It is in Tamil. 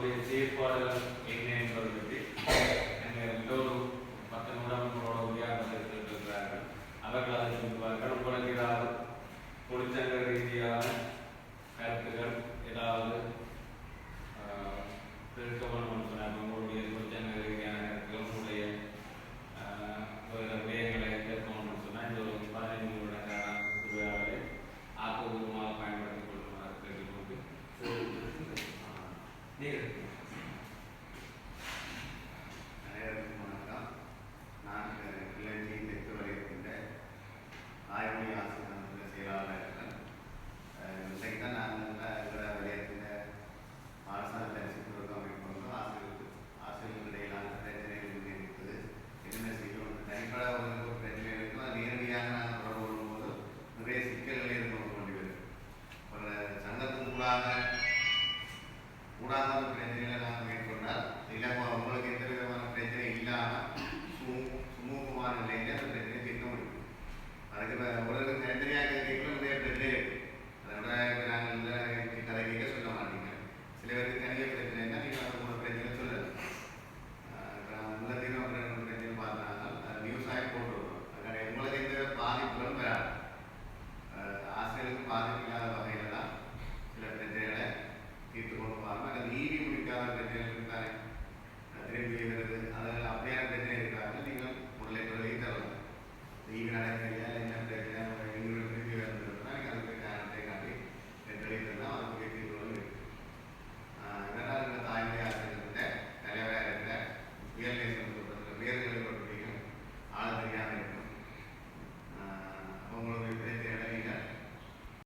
compensated for in name கூடாதான பிரச்சனைகளை நாங்கள் மேற்கொண்டால் இல்லை உங்களுக்கு எந்த விதமான பிரச்சனை இல்லாமல் சு சுமூகமான நிலையில் அந்த பிரச்சனை தீர்க்க முடியும். அதுக்கு ஒரு தனித்தனியாக கேட்கணும் நிறைய பிரச்சனை இருக்குது அதோட நாங்கள் கதை கேட்க சொல்ல மாட்டீங்க. சில பேருக்கு தனிய பிரச்சனைனா நீங்கள் அது ஒரு பிரச்சனை சொல்லலாம். உள்ளத்தையும் அப்புறம் பிரச்சனை பார்த்தாங்க நியூஸாக போட்டுருவோம் அதனால் உங்களுக்கு எந்த பாதிப்புகளும் வராது. ஆசிரியர்களுக்கு பாதிப்பு